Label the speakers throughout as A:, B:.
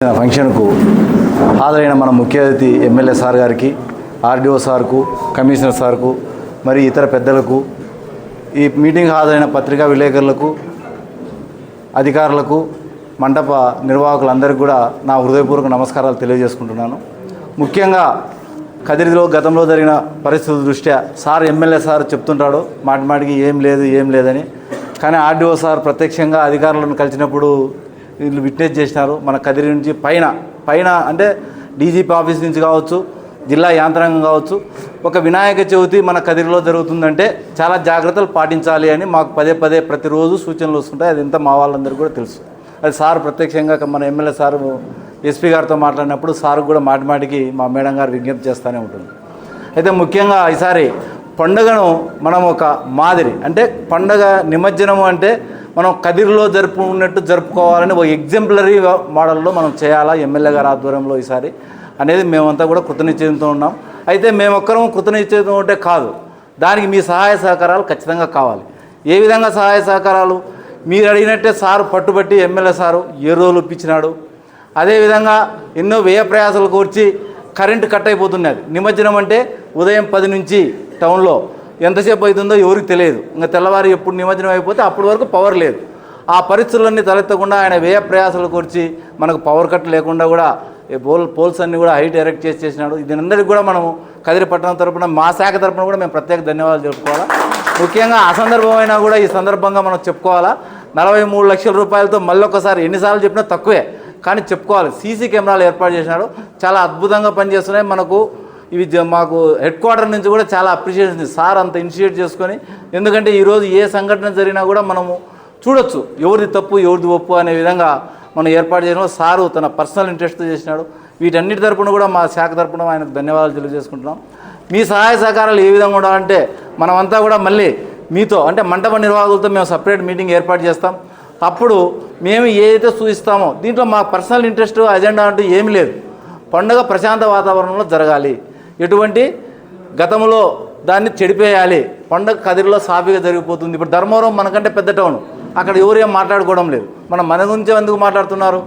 A: ఫంక్షన్కు హాజరైన మన ముఖ్య అతిథి ఎమ్మెల్యే సార్ గారికి ఆర్డీఓ సార్కు కమిషనర్ సార్కు మరి ఇతర పెద్దలకు ఈ మీటింగ్ హాజరైన పత్రికా విలేకరులకు అధికారులకు మండప నిర్వాహకులందరికీ కూడా నా హృదయపూర్వక నమస్కారాలు తెలియజేసుకుంటున్నాను. ముఖ్యంగా కదిరిలో గతంలో జరిగిన పరిస్థితుల దృష్ట్యా సార్ ఎమ్మెల్యే సార్ చెప్తుంటాడు మాటి మాటికి ఏం లేదు ఏం లేదని. కానీ ఆర్డీఓ సార్ ప్రత్యక్షంగా అధికారులను కలిసినప్పుడు వీళ్ళు విట్నెస్ చేసినారు. మన కదిరి నుంచి పైన పైన అంటే డీజీపీ ఆఫీస్ నుంచి కావచ్చు జిల్లా యాంత్రాంగం కావచ్చు. ఒక వినాయక చవితి మన కదిరిలో జరుగుతుందంటే చాలా జాగ్రత్తలు పాటించాలి అని మాకు పదే పదే ప్రతిరోజు సూచనలు వస్తుంటాయి. అది ఇంత మా వాళ్ళందరికీ కూడా తెలుసు. అది సార్ ప్రత్యక్షంగా మన ఎమ్మెల్యే సార్ ఎస్పీ గారితో మాట్లాడినప్పుడు సార్ కూడా మాటిమాటికి మా మేడం గారు విజ్ఞప్తి చేస్తూనే ఉంటుంది. అయితే ముఖ్యంగా ఈసారి పండుగను మనం ఒక మాదిరి అంటే పండగ నిమజ్జనం అంటే మనం కదిరిలో జరుపుకున్నట్టు జరుపుకోవాలని ఒక ఎగ్జాంపులరీ మోడల్లో మనం చేయాలా? ఎమ్మెల్యే గారి ఆధ్వర్యంలో ఈసారి అనేది మేమంతా కూడా కృతనిశ్చయంతో ఉన్నాం. అయితే మేమొక్కరం కృతనిశ్చయంతో ఉంటే కాదు. దానికి మీ సహాయ సహకారాలు ఖచ్చితంగా కావాలి. ఏ విధంగా సహాయ సహకారాలు? మీరు అడిగినట్టే సారు పట్టుబట్టి ఎమ్మెల్యే సారు ఏ రోజులు ఇప్పించినాడు అదేవిధంగా ఎన్నో వ్యయ ప్రయాసాలు కూర్చి కరెంటు కట్ అయిపోతున్నది. నిమజ్జనం అంటే ఉదయం పది నుంచి టౌన్లో ఎంతసేపు అవుతుందో ఎవరికి తెలియదు. ఇంకా తెల్లవారు ఎప్పుడు నిమజ్జనం అయిపోతే అప్పటి వరకు పవర్ లేదు. ఆ పరిస్థితులన్నీ తలెత్తకుండా ఆయన వ్యయ ప్రయాసాలు కూర్చి మనకు పవర్ కట్ లేకుండా కూడా పోల్ పోల్స్ అన్ని కూడా హైట్ ఎరెక్ట్ చేసి చేసినాడు. దీనందరికీ కూడా మనం కదిరిపట్నం తరపున మా శాఖ తరపున కూడా మేము ప్రత్యేక ధన్యవాదాలు చెప్పుకోవాలా ముఖ్యంగా అసందర్భమైనా కూడా ఈ సందర్భంగా మనం చెప్పుకోవాలా. నలభై మూడు లక్షల రూపాయలతో మళ్ళొకసారి ఎన్నిసార్లు చెప్పినా తక్కువే. కానీ చెప్పుకోవాలి. సీసీ కెమెరాలు ఏర్పాటు చేసినాడు. చాలా అద్భుతంగా పనిచేస్తున్నాయి. మనకు ఇవి మాకు హెడ్ క్వార్టర్ నుంచి కూడా చాలా అప్రిషియేషన్ సార్ అంత ఇనిషియేట్ చేసుకొని ఎందుకంటే ఈరోజు ఏ సంఘటన జరిగినా కూడా మనము చూడొచ్చు. ఎవరిది తప్పు ఎవరిది ఒప్పు అనే విధంగా మనం ఏర్పాటు చేయడం సారు తన పర్సనల్ ఇంట్రెస్ట్తో చేసినాడు. వీటన్నిటి తరపున కూడా మా శాఖ తరపున ఆయనకు ధన్యవాదాలు తెలియజేసుకుంటున్నాం. మీ సహాయ సహకారాలు ఏ విధంగా ఉండాలంటే మనమంతా కూడా మళ్ళీ మీతో అంటే మంటప నిర్వాహకులతో మేము సపరేట్ మీటింగ్ ఏర్పాటు చేస్తాం. అప్పుడు మేము ఏదైతే సూచిస్తామో దీంట్లో మా పర్సనల్ ఇంట్రెస్ట్ అజెండా అంటూ ఏమీ లేదు. పండుగ ప్రశాంత వాతావరణంలో జరగాలి. ఎటువంటి గతంలో దాన్ని చెడిపేయాలి. పండగ కదిరిలో సాఫీగా జరిగిపోతుంది. ఇప్పుడు ధర్మవరం మనకంటే పెద్ద టౌన్. అక్కడ ఎవరు ఏం మాట్లాడుకోవడం లేదు. మనం మన గురించి ఎందుకు మాట్లాడుతున్నారు?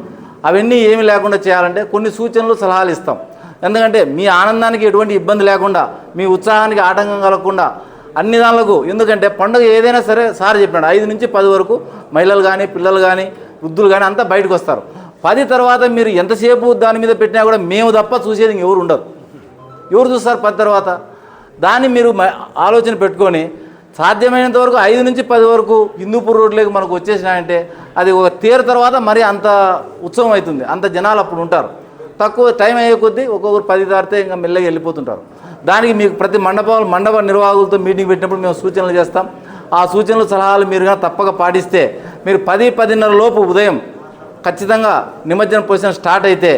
A: అవన్నీ ఏమి లేకుండా చేయాలంటే కొన్ని సూచనలు సలహాలు ఇస్తాం. ఎందుకంటే మీ ఆనందానికి ఎటువంటి ఇబ్బంది లేకుండా మీ ఉత్సాహానికి ఆటంకం కలగకుండా అన్ని దానిలకు ఎందుకంటే పండుగ ఏదైనా సరే సార్ చెప్పినాడు. ఐదు నుంచి పది వరకు మహిళలు కానీ పిల్లలు కానీ వృద్ధులు కానీ అంతా బయటకు వస్తారు. పది తర్వాత మీరు ఎంతసేపు దాని మీద పెట్టినా కూడా మేము తప్ప చూసేది ఇంకెవరు ఉండరు. ఎవరు చూస్తారు పది తర్వాత? దాన్ని మీరు మ- ఆలోచన పెట్టుకొని సాధ్యమైనంత వరకు ఐదు నుంచి పది వరకు హిందూపూర్ రోడ్లోకి మనకు వచ్చేసినాయంటే అది ఒక తీరు తర్వాత మరి అంత ఉత్సవం అవుతుంది. అంత జనాలు అప్పుడు ఉంటారు. తక్కువ టైం అయ్యే కొద్దీ ఒక్కొక్కరు పది దాటితే ఇంకా మెల్లగా వెళ్ళిపోతుంటారు. దానికి మీకు ప్రతి మండపాలు మండప నిర్వాహకులతో మీటింగ్ పెట్టినప్పుడు మేము సూచనలు చేస్తాం. ఆ సూచనలు సలహాలు మీరు కానీ తప్పక పాటిస్తే మీరు పది పదిన్నర లోపు ఉదయం ఖచ్చితంగా నిమజ్జనం పొజిషన్ స్టార్ట్ అయితే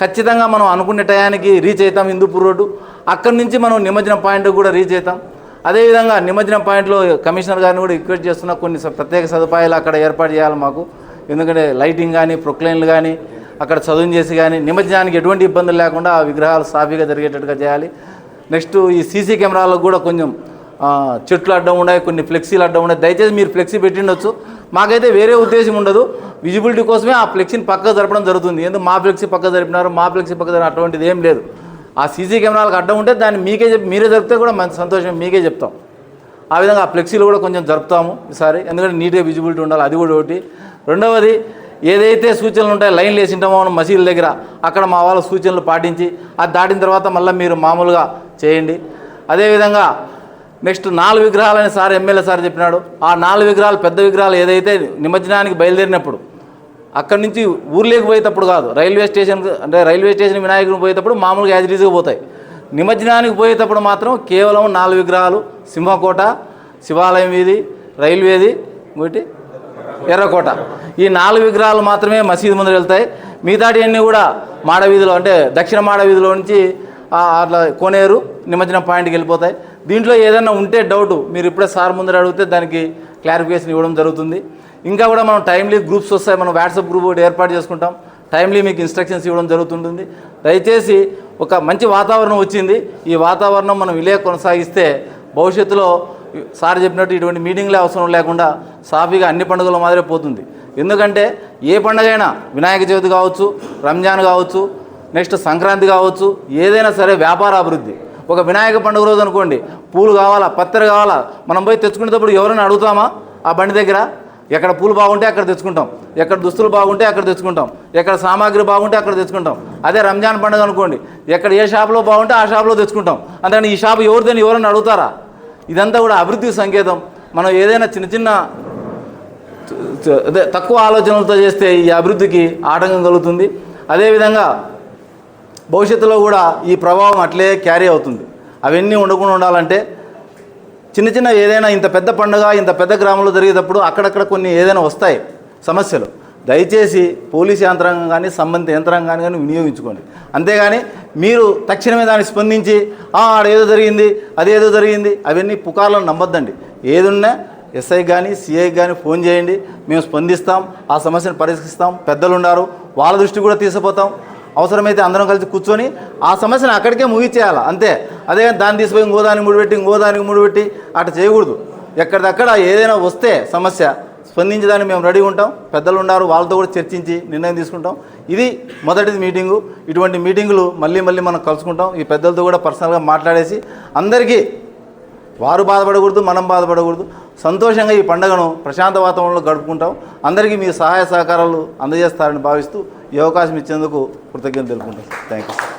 A: ఖచ్చితంగా మనం అనుకునే టయానికి రీచ్ అవుతాం హిందూపూర్ రోడ్డు. అక్కడి నుంచి మనం నిమజ్జనం పాయింట్ కూడా రీచ్ అవుతాం. అదేవిధంగా నిమజ్జనం పాయింట్లో కమిషనర్ గారిని కూడా రిక్వెస్ట్ చేస్తున్న కొన్ని స- ప్రత్యేక సదుపాయాలు అక్కడ ఏర్పాటు చేయాలి మాకు. ఎందుకంటే లైటింగ్ కానీ ప్రొక్లైన్లు కానీ అక్కడ చదువు చేసి కానీ నిమజ్జనానికి ఎటువంటి ఇబ్బందులు లేకుండా ఆ విగ్రహాలు సాఫీగా జరిగేటట్టుగా చేయాలి. నెక్స్ట్ ఈ సీసీ కెమెరాలకు కూడా కొంచెం చెట్లు అడ్డం ఉన్నాయి కొన్ని ఫ్లెక్సీలు అడ్డం ఉన్నాయి. దయచేసి మీరు ఫ్లెక్సీ పెట్టిండొచ్చు. మాకైతే వేరే ఉద్దేశం ఉండదు. విజిబిలిటీ కోసమే ఆ ఫ్లెక్సీని పక్క జరపడం జరుగుతుంది. ఎందుకు మా ఫ్లెక్సీ పక్క జరిపినారు మా ఫ్లెక్సీ పక్క జరిపిన అటువంటిది ఏం లేదు. ఆ సీసీ కెమెరాలకు అడ్డం ఉంటే దాన్ని మీకే చెప్పి మీరే జరిపితే కూడా మంచి సంతోషం మీకే చెప్తాం. ఆ విధంగా ఆ ఫ్లెక్సీలు కూడా కొంచెం జరుపుతాము ఈసారి. ఎందుకంటే నీట్గా విజిబిలిటీ ఉండాలి అది కూడా ఒకటి. రెండవది ఏదైతే సూచనలు ఉంటాయో లైన్లు వేసి ఉంటామో మనం మసీదుల దగ్గర అక్కడ మా వాళ్ళ సూచనలు పాటించి అది దాటిన తర్వాత మళ్ళీ మీరు మామూలుగా చేయండి. అదేవిధంగా నెక్స్ట్ నాలుగు విగ్రహాలని సార్ ఎమ్మెల్యే సార్ చెప్పినాడు. ఆ నాలుగు విగ్రహాలు పెద్ద విగ్రహాలు ఏదైతే నిమజ్జనానికి బయలుదేరినప్పుడు అక్కడి నుంచి ఊర్లోకి పోయేటప్పుడు కాదు రైల్వే స్టేషన్ అంటే రైల్వే స్టేషన్ వినాయకుడిని పోయేటప్పుడు మామూలుగా యాజిటీస్గా పోతాయి. నిమజ్జనానికి పోయేటప్పుడు మాత్రం కేవలం నాలుగు విగ్రహాలు సింహకోట శివాలయం వీధి రైల్వేది ఇంకోటి ఎర్రకోట. ఈ నాలుగు విగ్రహాలు మాత్రమే మసీదు ముందు వెళ్తాయి. మిగతాటి అన్నీ కూడా మాడ వీధిలో అంటే దక్షిణ మాడ వీధిలో నుంచి అట్లా కోనేరు నిమజ్జనం పాయింట్కి వెళ్ళిపోతాయి. దీంట్లో ఏదైనా ఉంటే డౌట్ మీరు ఇప్పుడే సార్ ముందర అడిగితే దానికి క్లారిఫికేషన్ ఇవ్వడం జరుగుతుంది. ఇంకా కూడా మనం టైమ్లీ గ్రూప్స్ వస్తాయి. మనం వాట్సాప్ గ్రూప్ ఒకటి ఏర్పాటు చేసుకుంటాం. టైమ్లీ మీకు ఇన్స్ట్రక్షన్స్ ఇవ్వడం జరుగుతుంటుంది. దయచేసి ఒక మంచి వాతావరణం వచ్చింది. ఈ వాతావరణం మనం ఇలే కొనసాగిస్తే భవిష్యత్తులో సార్ చెప్పినట్టు ఇటువంటి మీటింగ్లే అవసరం లేకుండా సాఫీగా అన్ని పండుగల మాదిరే పోతుంది. ఎందుకంటే ఏ పండుగ అయినా వినాయక చవితి కావచ్చు రంజాన్ కావచ్చు నెక్స్ట్ సంక్రాంతి కావచ్చు ఏదైనా సరే వ్యాపార అభివృద్ధి. ఒక వినాయక పండుగ రోజు అనుకోండి పూలు కావాలా పత్తెర కావాలా మనం పోయి తెచ్చుకునేటప్పుడు ఎవరైనా అడుగుతామా? ఆ బండి దగ్గర? ఎక్కడ పూలు బాగుంటే అక్కడ తెచ్చుకుంటాం. ఎక్కడ దుస్తులు బాగుంటే అక్కడ తెచ్చుకుంటాం. ఎక్కడ సామాగ్రి బాగుంటే అక్కడ తెచ్చుకుంటాం. అదే రంజాన్ పండుగ అనుకోండి. ఎక్కడ ఏ షాప్లో బాగుంటే ఆ షాప్లో తెచ్చుకుంటాం. అంతేగాని ఈ షాప్ ఎవరిదని ఎవరైనా అడుగుతారా? ఇదంతా కూడా అభివృద్ధి సంకేతం. మనం ఏదైనా చిన్న చిన్న అదే తక్కువ ఆలోచనలతో చేస్తే ఈ అభివృద్ధికి ఆటంకం కలుగుతుంది. అదేవిధంగా భవిష్యత్తులో కూడా ఈ ప్రభావం అట్లే క్యారీ అవుతుంది. అవన్నీ ఉండకుండా ఉండాలంటే చిన్న చిన్న ఏదైనా ఇంత పెద్ద పండుగ ఇంత పెద్ద గ్రామంలో జరిగేటప్పుడు అక్కడక్కడ కొన్ని ఏదైనా వస్తాయి సమస్యలు. దయచేసి పోలీస్ యంత్రాంగం కానీ సంబంధిత యంత్రాంగాన్ని కానీ వినియోగించుకోండి. అంతేగాని మీరు తక్షణమే దాన్ని స్పందించి "ఆ, ఆడేదో జరిగింది అదేదో జరిగింది అవన్నీ పుకార్లను నమ్మొద్దండి. ఏదున్నా ఎస్ఐ కానీ సిఐ కానీ ఫోన్ చేయండి. మేము స్పందిస్తాం ఆ సమస్యను పరిష్కరిస్తాం. పెద్దలు ఉన్నారు వాళ్ళ దృష్టి కూడా తీసుకుపోతాం అవసరమైతే అందరం కలిసి కూర్చొని ఆ సమస్యను అక్కడికే ముగిచేయాలి అంతే. అదే దాన్ని తీసుకుపోయి ఇంకోదానికి ముడిపెట్టి ఇంకోదానికి ముడిపెట్టి అట్లా చేయకూడదు. ఎక్కడిదక్కడ ఏదైనా వస్తే సమస్య స్పందించడానికి మేము రెడీ ఉంటాం. పెద్దలు ఉన్నారు వాళ్ళతో కూడా చర్చించి నిర్ణయం తీసుకుంటాం. ఇది మొదటిది మీటింగు. ఇటువంటి మీటింగులు మళ్ళీ మళ్ళీ మనం కలుసుకుంటాం. ఈ పెద్దలతో కూడా పర్సనల్గా మాట్లాడేసి అందరికీ వారు బాధపడకూడదు మనం బాధపడకూడదు. సంతోషంగా ఈ పండుగను ప్రశాంత వాతావరణంలో గడుపుకుంటాం. అందరికీ మీ సహాయ సహకారాలు అందజేస్తారని భావిస్తూ ఈ అవకాశం ఇచ్చేందుకు కృతజ్ఞతలు తెలుపుకుంటాం థ్యాంక్ యూ